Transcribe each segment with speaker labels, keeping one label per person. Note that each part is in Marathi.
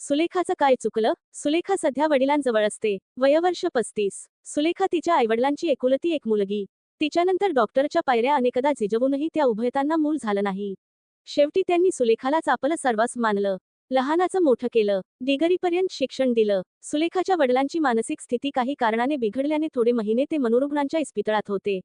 Speaker 1: सुलेखाचं काय चुकलं? सुलेखा सध्या वडिलांजवळ असते. वयवर्ष पस्तीस. सुलेखा तिच्या आईवडिलांची एकुलती एक मुलगी. तिच्यानंतर डॉक्टरच्या पायऱ्या अनेकदा झिजवूनही त्या उभयतांना मूल झालं नाही. शेवटी त्यांनी सुलेखालाच आपलं सर्वस्व मानलं. लहानाचं मोठं केलं. डिगरीपर्यंत शिक्षण दिलं. सुलेखाच्या वडिलांची मानसिक स्थिती काही कारणाने बिघडल्याने थोडे महिने ते मनोरुग्णांच्या इस्पितळात होते.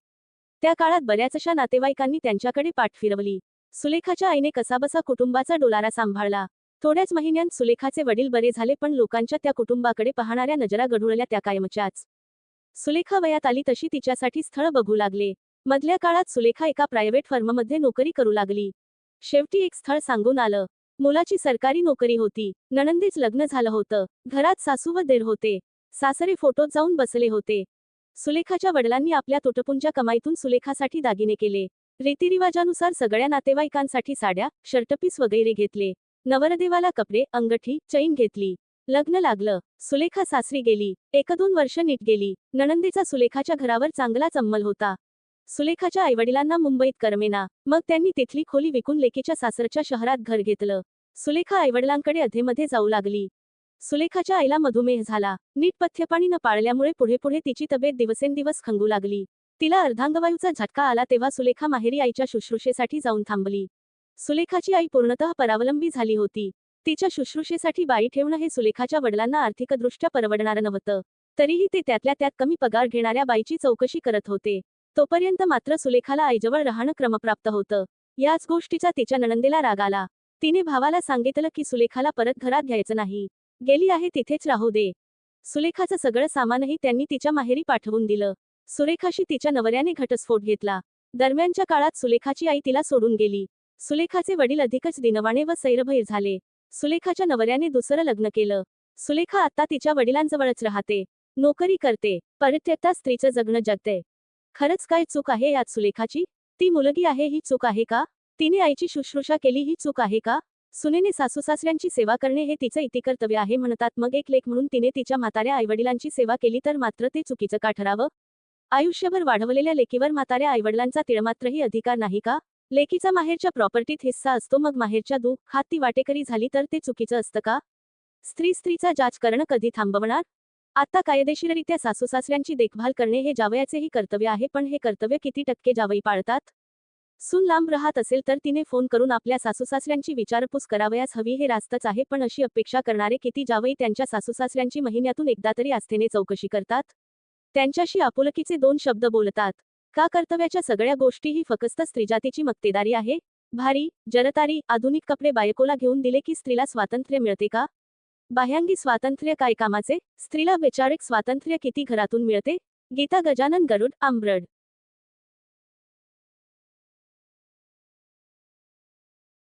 Speaker 1: त्या काळात बऱ्याचशा नातेवाईकांनी त्यांच्याकडे पाठ फिरवली. सुलेखाच्या आईने कसाबसा कुटुंबाचा डोलारा सांभाळला. थोड्याच महिन्यांत सुलेखाचे वडील बरे झाले पण लोकांच्या त्या कुटुंबाकडे पाहणाऱ्या नजरा गढुळल्या त्या कायमच्याच. सुलेखा वयात आली तशी तिच्यासाठी स्थळ बघू लागले. मधल्या काळात सुलेखा एका प्रायव्हेट फर्ममध्ये नोकरी करू लागली. शेवटी एक स्थळ सांगून आलं. मुलाची सरकारी नोकरी होती. नणंदीच लग्न झालं होतं. घरात सासू व देर होते. सासरे फोटोत जाऊन बसले होते. सुलेखाच्या वडिलांनी आपल्या तुटपुंच्या कमाईतून सुलेखासाठी दागिने केले. रीतिरिवाजानुसार सगळ्या नातेवाईकांसाठी साड्या शर्टपीस वगैरे घेतले. नवरदेवाला कपडे अंगठी चैन घेतली. लग्न लागलं. सुलेखा सासरी गेली. एक दोन वर्ष नीट गेली. नणंदेचा सुलेखाच्या घरावर चांगलाच अंमल होता. सुलेखाच्या आईवडिलांना मुंबईत करमेना. मग त्यांनी तिथली खोली विकून लेकीच्या सासरच्या शहरात घर घेतलं. सुलेखा आईवडिलांकडे अधेमध्ये जाऊ लागली. सुलेखाच्या आईला मधुमेह झाला. नीट पथ्यपाणी न पाळल्यामुळे पुढे पुढे तिची तब्येत दिवसेंदिवस खंगू लागली. तिला अर्धांगवायूचा झटका आला तेव्हा सुलेखा माहेरी आईच्या शुश्रूषेसाठी जाऊन थांबली. सुलेखाची आई पूर्णतः परावलंबी झाली होती. तिच्या शुश्रूषेसाठी बाई ठेवणं हे सुलेखाच्या वडिलांना आर्थिकदृष्ट्या परवडणारं नव्हतं. तरीही ते त्यातल्या त्यात कमी पगार घेणाऱ्या बाईची चौकशी करत होते. तोपर्यंत मात्र सुलेखाला आईजवळ राहणं क्रमप्राप्त होतं. याच गोष्टीचा तिच्या नणंदेला राग आला. तिने भावाला सांगितलं की सुलेखाला परत घरात घ्यायचं नाही. गेली आहे तिथेच राहू दे. सुलेखाचं सगळं सामानही त्यांनी तिच्या माहेरी पाठवून दिलं. सुरेखाशी तिच्या नवऱ्याने घटस्फोट घेतला. दरम्यानच्या काळात सुलेखाची आई तिला सोडून गेली. सुलेखाचे वडील अधिकच दिनवाणे व सैरभैर झाले. सुलेखाच्या नवऱ्याने दुसरं लग्न केलं. सुलेखा आता तिच्या वडिलांजवळच राहते. नोकरी करते. परित्यक्ता स्त्रीचं जगणं जगते. खरंच काय चूक आहे यात सुलेखाची? ती मुलगी आहे ही चूक आहे का? तिने आईची शुश्रूषा केली ही चूक आहे का? सुनेने सासूसासऱ्यांची सेवा करणे हे तिचं इतिकर्तव्य आहे म्हणतात. मग एक लेख म्हणून तिने तिच्या म्हाताऱ्या आईवडिलांची सेवा केली तर मात्र ते चुकीचं का ठरावं? आयुष्यभर वाढवलेल्या लेकीवर म्हाताऱ्या आईवडिलांचा तिळमात्रही अधिकार नाही का? लेकीचा माहेरच्या प्रॉपर्टीत हिस्सा असतो मग माहेरच्या दु खात ती वाटेकरी झाली तर ते चुकीचं असतं का? स्त्री स्त्रीचा जाच करणं कधी थांबवणार? आता कायदेशीररित्या सासूसासऱ्यांची देखभाल करणे हे जावयाचेही कर्तव्य आहे पण हे कर्तव्य किती टक्के जावई पाळतात? सून लांब राहत असेल तर तिने फोन करून आपल्या सासूसासऱ्यांची विचारपूस करावयास हवी हे रास्तच आहे पण अशी अपेक्षा करणारे किती जावई त्यांच्या सासूसासऱ्यांची महिन्यातून एकदा तरी आस्थेने चौकशी करतात? त्यांच्याशी आपुलकीचे दोन शब्द बोलतात. का कर्तव्याच्या सगळ्या गोष्टी ही फक्त स्त्रीजातीची मक्तेदारी आहे? भारी जरतारी आधुनिक कपडे बायकोला घेऊन दिले की स्त्रीला स्वातंत्र्य मिळते का? बाह्यांगी स्वातंत्र्य काय कामाचे? स्त्रीला वैचारिक स्वातंत्र्य किती घरातून मिळते? गीता गजानन गरुड आंब्रड